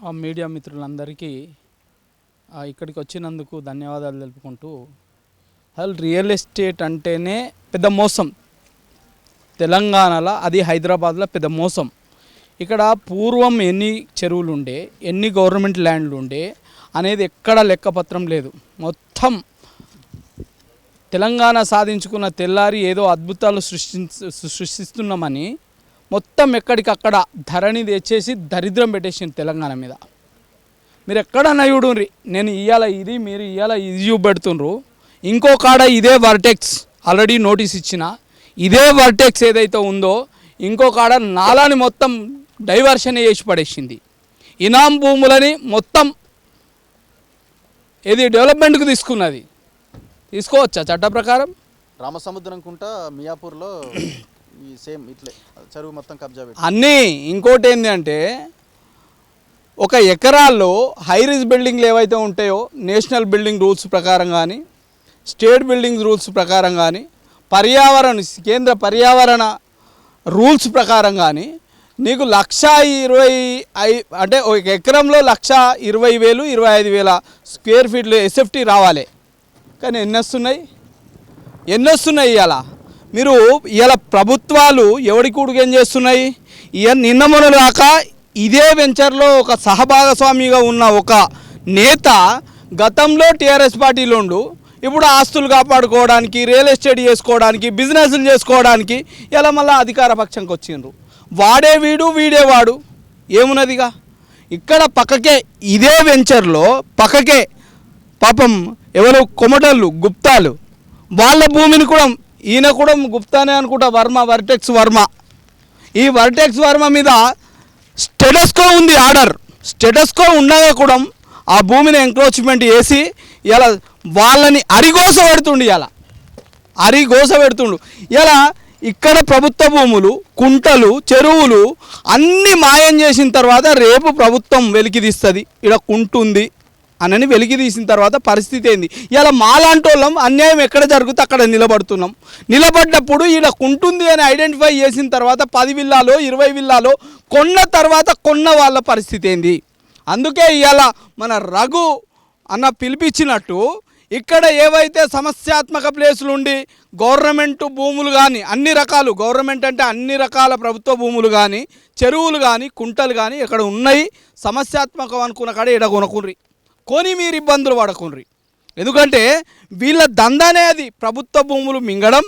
ఆ మీడియా మిత్రులందరికీ ఇక్కడికి వచ్చినందుకు ధన్యవాదాలు తెలుపుకుంటూ అసలు రియల్ ఎస్టేట్ అంటేనే పెద్ద మోసం. తెలంగాణలో అది హైదరాబాద్లో పెద్ద మోసం. ఇక్కడ పూర్వం ఎన్ని చెరువులు ఉండే ఎన్ని గవర్నమెంట్ ల్యాండ్లు ఉండే అనేది ఎక్కడ లెక్కపత్రం లేదు. మొత్తం తెలంగాణ సాధించుకున్న తెల్లారి ఏదో అద్భుతాలు సృష్టి సృష్టిస్తున్నామని మొత్తం ఎక్కడికక్కడ ధరణి తెచ్చేసి దరిద్రం పెట్టేసింది తెలంగాణ మీద. మీరు ఎక్కడన్నా చూడుండ్రి నేను ఇవాళ ఇది మీరు ఇవాళ ఇది చూపెడుతుండ్రు. ఇంకో కాడ ఇదే వర్టెక్స్ ఆల్రెడీ నోటీస్ ఇచ్చిన. ఇదే వర్టెక్స్ ఏదైతే ఉందో ఇంకో కాడ నాలాని మొత్తం డైవర్షన్ చేసి పడేసింది. ఇనాం భూములని మొత్తం ఇది డెవలప్మెంట్కి తీసుకున్నది. తీసుకోవచ్చా చట్ట ప్రకారం? రామసముద్రం కుంట మియాపూర్లో ఈ సేమ్ ఇట్లే చెరువు మొత్తం కబ్జా పెట్టి. అన్నీ ఇంకోటి ఏంటి అంటే ఒక ఎకరాల్లో హై బిల్డింగ్లు ఏవైతే ఉంటాయో నేషనల్ బిల్డింగ్ రూల్స్ ప్రకారం కానీ స్టేట్ బిల్డింగ్ రూల్స్ ప్రకారం కానీ పర్యావరణ కేంద్ర పర్యావరణ రూల్స్ ప్రకారం కానీ నీకు లక్ష ఇరవై ఐ అంటే ఒక ఎకరంలో లక్ష ఇరవై వేలు ఇరవై ఐదు వేల స్క్వేర్ ఫీట్లు ఎస్ఎఫ్టీ రావాలి. కానీ ఎన్ని వస్తున్నాయి? ఎన్ని వస్తున్నాయి ఇవాళ మీరు ఇలా ప్రభుత్వాలు ఎవడి కూడుకు ఏం చేస్తున్నాయి? ఇక నిన్న మొన్న ఇదే వెంచర్లో ఒక సహభాగస్వామిగా ఉన్న ఒక నేత గతంలో టీఆర్ఎస్ పార్టీలో ఉండు ఇప్పుడు ఆస్తులు కాపాడుకోవడానికి రియల్ ఎస్టేట్ చేసుకోవడానికి బిజినెస్లు చేసుకోవడానికి ఇలా మళ్ళీ అధికార పక్షంకి వచ్చిండ్రు. వాడే వీడు వీడే వాడు. ఏమున్నదిగా? ఇక్కడ పక్కకే ఇదే వెంచర్లో పక్కకే పాపం ఎవరు? కొమటళ్ళు గుప్తాలు. వాళ్ళ భూమిని కూడా ఈయన కూడా గుప్తానే అనుకుంటా వర్మ వర్టెక్స్ వర్మ. ఈ వర్టెక్స్ వర్మ మీద స్టెటస్కో ఉంది ఆర్డర్. స్టెటస్కో ఉండగా కూడా ఆ భూమిని ఎంక్రోచ్మెంట్ చేసి ఇలా వాళ్ళని అరిగోస పెడుతుండు ఇలా అరిగోస పెడుతుండు. ఇలా ఇక్కడ ప్రభుత్వ భూములు కుంటలు చెరువులు అన్నీ మాయం చేసిన తర్వాత రేపు ప్రభుత్వం వెలికి తీస్తుంది. ఇక్కడ కుంటుంది. అనని వెలికి తీసిన తర్వాత పరిస్థితి ఏంది? ఇలా మాలాంటి వాళ్ళం అన్యాయం ఎక్కడ జరుగుతే అక్కడ నిలబడుతున్నాం. నిలబడ్డప్పుడు ఈడ కుంటుంది అని ఐడెంటిఫై చేసిన తర్వాత పది విల్లాలో ఇరవై విల్లాలో కొన్న తర్వాత కొన్న వాళ్ళ పరిస్థితి ఏంది? అందుకే ఇవాళ మన రఘు అన్న పిలిపించినట్టు ఇక్కడ ఏవైతే సమస్యాత్మక ప్లేసులు ఉండి గవర్నమెంట్ భూములు కానీ అన్ని రకాలు గవర్నమెంట్ అంటే అన్ని రకాల ప్రభుత్వ భూములు కానీ చెరువులు కానీ కుంటలు కానీ ఇక్కడ ఉన్నాయి. సమస్యాత్మకం అనుకున్న కాడ ఇక్కడ కొనుక్కుండ్రి. కొని మీరు ఇబ్బందులు పడకుండ్రి. ఎందుకంటే వీళ్ళ దందానే అది. ప్రభుత్వ భూములు మింగడం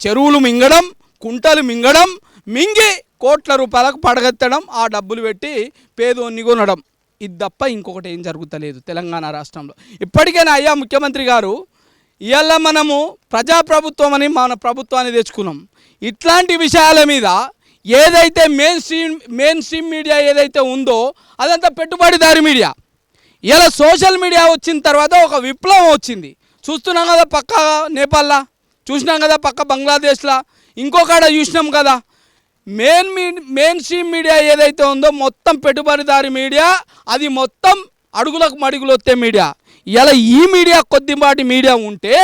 చెరువులు మింగడం కుంటలు మింగడం మింగి కోట్ల రూపాయలకు పడగెత్తడం ఆ డబ్బులు పెట్టి పేదోన్ని కొనడం. ఇది తప్ప ఇంకొకటి ఏం జరుగుతలేదు తెలంగాణ రాష్ట్రంలో. ఇప్పటికైనా అయ్యా ముఖ్యమంత్రి గారు? ఇవాళ మనము ప్రజాప్రభుత్వం అని మన ప్రభుత్వాన్ని తెచ్చుకున్నాం. ఇట్లాంటి విషయాల మీద ఏదైతే mainstream mainstream media ఏదైతే ఉందో అదంతా పెట్టుబడిదారి మీడియా ఇలా సోషల్ మీడియా వచ్చిన తర్వాత ఒక విప్లవం వచ్చింది. చూస్తున్నాం కదా పక్క నేపాల్లా చూసినాం కదా పక్క బంగ్లాదేశ్లా ఇంకొకడ చూసినాం కదా. మెయిన్ మీ మెయిన్ స్ట్రీమ్ మీడియా ఏదైతే ఉందో మొత్తం పెట్టుబడిదారి మీడియా అది మొత్తం అడుగులకు మడుగులు వస్తే మీడియా. ఇలా ఈ మీడియా కొద్దిపాటి మీడియా ఉంటే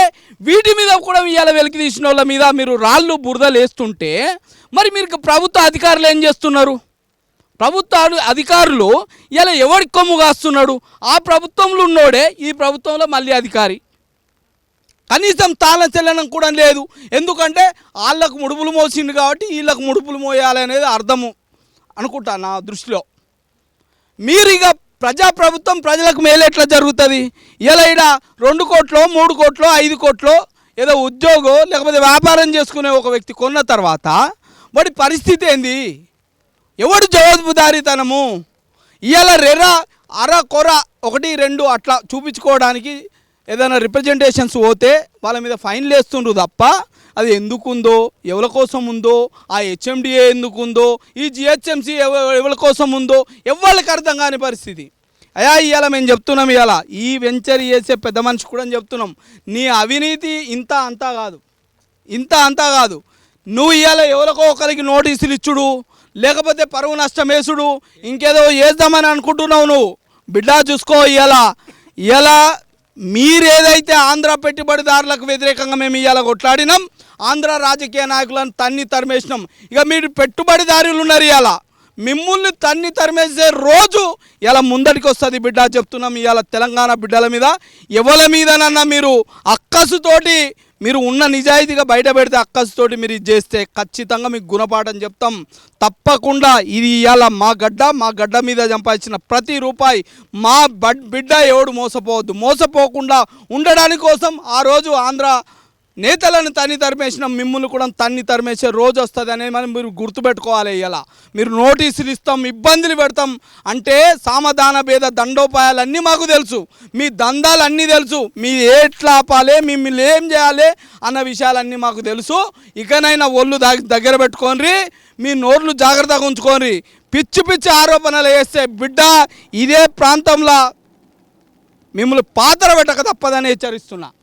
వీటి మీద కూడా ఇవాళ వెలికి తీసిన వాళ్ళ మీద మీరు రాళ్ళు బురదలు వేస్తుంటే మరి మీరు ప్రభుత్వ అధికారులు ఏం చేస్తున్నారు? ప్రభుత్వాలు అధికారులు ఇలా ఎవడి కొమ్ము కాస్తున్నాడు? ఆ ప్రభుత్వంలో ఉన్నోడే ఈ ప్రభుత్వంలో మళ్ళీ అధికారి. కనీసం తాళం చెల్లడం కూడా లేదు. ఎందుకంటే వాళ్ళకు ముడుపులు మోసిండు కాబట్టి వీళ్ళకు ముడుపులు మోయాలనేది అర్థము అనుకుంటా నా దృష్టిలో. మీరు ఇక ప్రజాప్రభుత్వం ప్రజలకు మేలు ఎట్లా జరుగుతుంది? ఇలా ఈడ రెండు కోట్లో మూడు కోట్లో ఐదు కోట్లో ఏదో ఉద్యోగం లేకపోతే వ్యాపారం చేసుకునే ఒక వ్యక్తి కొన్న తర్వాత వాడి పరిస్థితి ఏంది? ఎవడు జవాబుదారీతనము? ఇవాళ రెర అర కొర ఒకటి రెండు అట్లా చూపించుకోవడానికి ఏదైనా రిప్రజెంటేషన్స్ పోతే వాళ్ళ మీద ఫైన్లు వేస్తుండ్రు తప్ప అది ఎందుకుందో ఎవరి కోసం ఉందో ఆ హెచ్ఎండిఏ ఎందుకుందో ఈ జిహెచ్ఎంసీ ఎవరి కోసం ఉందో ఎవరికి అర్థం కాని పరిస్థితి. అయా ఇవాళ మేము చెప్తున్నాం ఇవాళ ఈ వెంచర్ చేసే పెద్ద మనిషి కూడా చెప్తున్నాం నీ అవినీతి ఇంత అంతా కాదు. ఇంత అంతా కాదు. నువ్వు ఇవాళ ఎవరికో ఒకరికి నోటీసులు ఇచ్చుడు లేకపోతే పరువు నష్టం వేసుడు. ఇంకేదో వేద్దామని అనుకుంటున్నావు నువ్వు. బిడ్డా చూసుకో ఇలా ఇలా మీరేదైతే ఆంధ్ర పెట్టుబడిదారులకు వ్యతిరేకంగా మేము ఇవాళ కొట్లాడినాం ఆంధ్ర రాజకీయ నాయకులను తన్ని తరిమేసినాం. ఇక మీరు పెట్టుబడిదారులు ఉన్నారు ఇలా మిమ్మల్ని తన్ని తరిమేసే రోజు ఇలా ముందటికి వస్తుంది బిడ్డ చెప్తున్నాం ఇవాళ తెలంగాణ బిడ్డల మీద. ఎవరి మీదనన్నా మీరు అక్కసుతోటి మీరు ఉన్న నిజాయితీగా బయట పెడితే అక్కసుతోటి మీరు ఇది చేస్తే ఖచ్చితంగా మీకు గుణపాఠం చెప్తాం. తప్పకుండా ఇది ఇవాళ మా గడ్డ మా గడ్డ మీద సంపాదించిన ప్రతి రూపాయి మా బడ్ బిడ్డ ఎవడు మోసపోవద్దు. మోసపోకుండా ఉండడానికి కోసం ఆ రోజు ఆంధ్ర నేతలను తన్ని తరిమేసిన మిమ్మల్ని కూడా తన్ని తరిమేసే రోజు వస్తుంది అనేది మనం మీరు గుర్తుపెట్టుకోవాలి ఇలా. మీరు నోటీసులు ఇస్తాం ఇబ్బందులు పెడతాం అంటే సామధాన భేద దండోపాయాలన్నీ మాకు తెలుసు. మీ దందాలు అన్నీ తెలుసు. మీ ఎట్లా ఆపాలి మిమ్మల్ని ఏం చేయాలి అన్న విషయాలన్నీ మాకు తెలుసు. ఇకనైనా ఒళ్ళు దాగి దగ్గర పెట్టుకోండి. మీ నోర్లు జాగ్రత్తగా ఉంచుకోనరి పిచ్చి పిచ్చి ఆరోపణలు వేస్తే బిడ్డ ఇదే ప్రాంతంలో మిమ్మల్ని పాత్ర పెట్టక తప్పదని హెచ్చరిస్తున్నా.